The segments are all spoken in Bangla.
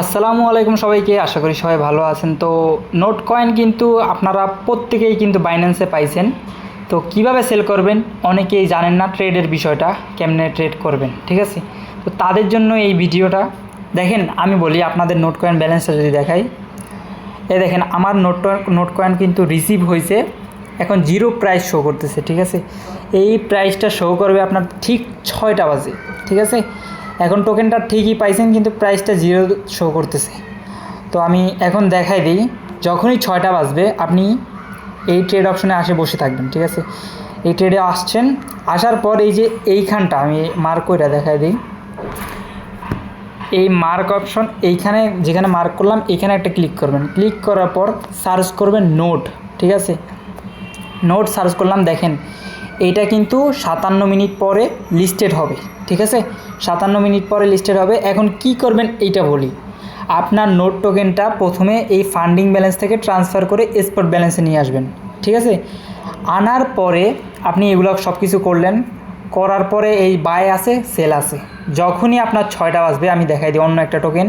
আসসালামু আলাইকুম সবাইকে, আশা করি সবাই ভালো আছেন। তো নোট কয়েন কিন্তু আপনারা প্রত্যেকেই কিন্তু বাইন্যান্সে পাইছেন। তো কীভাবে সেল করবেন? অনেকেই জানেন না ট্রেডের বিষয়টা, কেমনে ট্রেড করবেন, ঠিক আছে? তো তাদের জন্য এই ভিডিওটা। দেখেন, আমি বলি আপনাদের নোট কয়েন ব্যালেন্সটা যদি দেখাই। এ দেখেন, আমার নোট নোট কয়েন কিন্তু রিসিভ হয়েছে। এখন জিরো প্রাইস শো করতেছে, ঠিক আছে? এই প্রাইসটা শো করবে আপনার ঠিক ছয়টা বাজে, ঠিক আছে? এখন টোকেনটা ঠিকই পাইছেন, কিন্তু প্রাইসটা জিরো শো করতেছে। তো আমি এখন দেখাই দিই, যখনই ছয়টা বাজবে, আপনি এই ট্রেড অপশনে আসে বসে থাকবেন, ঠিক আছে? এই ট্রেডে আসছেন, আসার পর এই যে এইখানটা, আমি মার্ক করে দেখাই দিই। এই মার্ক অপশন এইখানে, যেখানে মার্ক করলাম, এইখানে একটা ক্লিক করবেন। ক্লিক করার পর সার্চ করবেন নোট ঠিক আছে? নোট সার্চ করলাম, দেখেন এইটা কিন্তু সাতান্ন মিনিট পরে লিস্টেড হবে, ঠিক আছে? সাতান্ন মিনিট পরে লিস্টেড হবে। এখন কি করবেন এইটা বলি। আপনার নোট টোকেনটা প্রথমে এই ফান্ডিং ব্যালেন্স থেকে ট্রান্সফার করে স্পট ব্যালেন্সে নিয়ে আসবেন, ঠিক আছে? আনার পরে আপনি এগুলো সব কিছু করলেন করার পরে এই বাই আছে, সেল আছে। যখনই আপনার ছয়টা বাজবে, আমি দেখাই দিই অন্য একটা টোকেন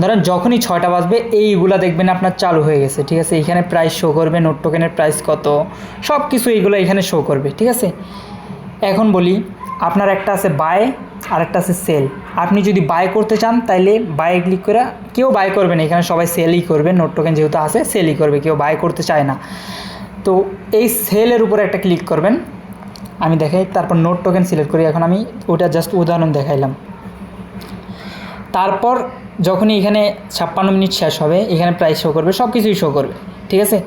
ধরেন যখনই ছয়টা বাজবে, এইগুলো দেখবেন আপনার চালু হয়ে গেছে, ঠিক আছে? এখানে প্রাইস শো করবে নোট টোকেনের প্রাইস কত সব কিছু এইগুলো এখানে শো করবে, ঠিক আছে? এখন বলি, আপনার একটা আছে বাই আর একটা আছে সেল আপনি যদি বাই করতে চান, তাইলে বাই ক্লিক করে, কেউ বাই করবেন এখানে সবাই সেলই করবে নোট টোকেন যেহেতু আছে সেলই করবে, কেউ বাই করতে চায় না। তো এই সেলের উপরে একটা ক্লিক করবেন। আমি দেখাই, তারপর নোট টোকেন সিলেক্ট করি। এখন আমি ওটা জাস্ট উদাহরণ দেখাইলাম। তারপর যখনই এখানে ছাপ্পান্ন মিনিট শেষ হবে, এখানে প্রাইস শো করবে সব কিছুই শো করবে, ঠিক আছে?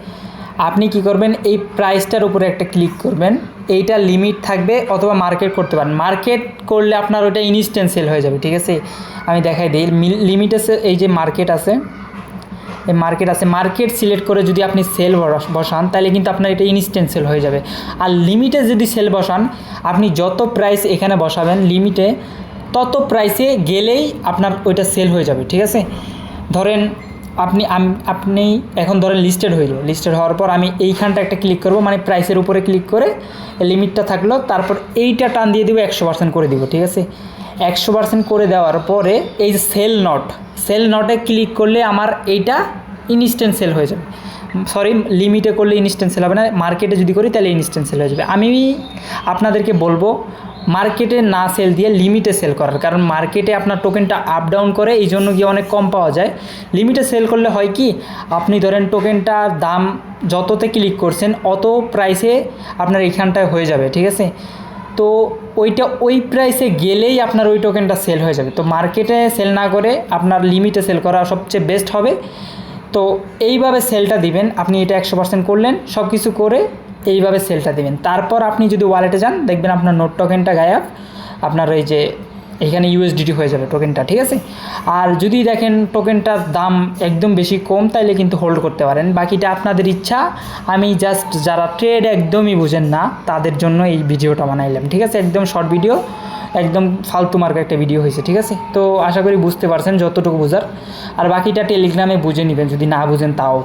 আপনি কি করবেন, এই প্রাইসটার উপরে একটা ক্লিক করবেন, এইটা লিমিট থাকবে অথবা মার্কেট করতে পারেন। মার্কেট করলে আপনার ওটা ইনস্ট্যান্ট সেল হয়ে যাবে, ঠিক আছে? আমি দেখাই দিই লিমিট আছে, এই যে মার্কেট আছে মার্কেট আছে। মার্কেট সিলেক্ট করে যদি আপনি সেল বসান, তাহলে কিন্তু আপনার এটা ইনস্ট্যান্ট সেল হয়ে যাবে। আর লিমিটে যদি সেল বসান, আপনি যত প্রাইস এখানে বসাবেন লিমিটে তত প্রাইসে গেলেই আপনার ওইটা সেল হয়ে যাবে, ঠিক আছে? ধরেন আপনি আপনি এখন ধরেন লিস্টেড হইল লিস্টেড হওয়ার পর আমি এইখানটা একটা ক্লিক করব মানে প্রাইসের উপরে ক্লিক করে লিমিটটা থাকল, তারপর এইটা টান দিয়ে দিব, একশো পার্সেন্ট করে দিব, ঠিক আছে? একশো পার্সেন্ট করে দেওয়ার পরে এই সেল নট সেল নটে ক্লিক করলে আমার এইটা ইনস্ট্যান্ট সেল হয়ে যাবে। সরি লিমিটে করলে ইনস্ট্যান্ট সেল হবে না মার্কেটে যদি করি তাহলে ইনস্ট্যান্ট সেল হয়ে যাবে। আমি আপনাদেরকে বলব মার্কেটে না সেল দিয়ে লিমিটে সেল করার, কারণ মার্কেটে আপনার টোকেনটা আপ ডাউন করে, এই জন্য গিয়ে অনেক কম পাওয়া যায়। লিমিটে সেল করলে হয় কি, আপনি ধরেন টোকেনটার দাম যততে ক্লিক করছেন, অত প্রাইসে আপনার এইখানটায় হয়ে যাবে, ঠিক আছে? তো ওইটা ওই প্রাইসে গেলেই আপনার ওই টোকেনটা সেল হয়ে যাবে। তো মার্কেটে সেল না করে আপনার লিমিটে সেল করা সবচেয়ে বেস্ট হবে। তো এইভাবে সেলটা দিবেন, আপনি এটা একশো পার্সেন্ট করলেন সব কিছু করে এইভাবে সেলটা দিবেন। তারপর আপনি যদি ওয়ালেটে যান, দেখবেন আপনার নোট টোকেনটা গায়েব। আপনার ওই যে এখানে ইউএসডিটি হয়ে যাবে টোকেনটা ঠিক আছে? আর যদি দেখেন টোকেনটার দাম একদম বেশি কম, তাইলে কিন্তু হোল্ড করতে পারেন। বাকিটা আপনাদের ইচ্ছা, আমি জাস্ট যারা ট্রেড একদমই বুঝেন না, তাদের জন্য এই ভিডিওটা বানাইলাম, ঠিক আছে? একদম শর্ট ভিডিও একদম ফালতু মার্কা একটা ভিডিও হয়েছে, ঠিক আছে? তো আশা করি বুঝতে পারছেন যতটুকু বোঝার। আর বাকিটা টেলিগ্রামে বুঝে নেবেন, যদি না বুঝেন তাও।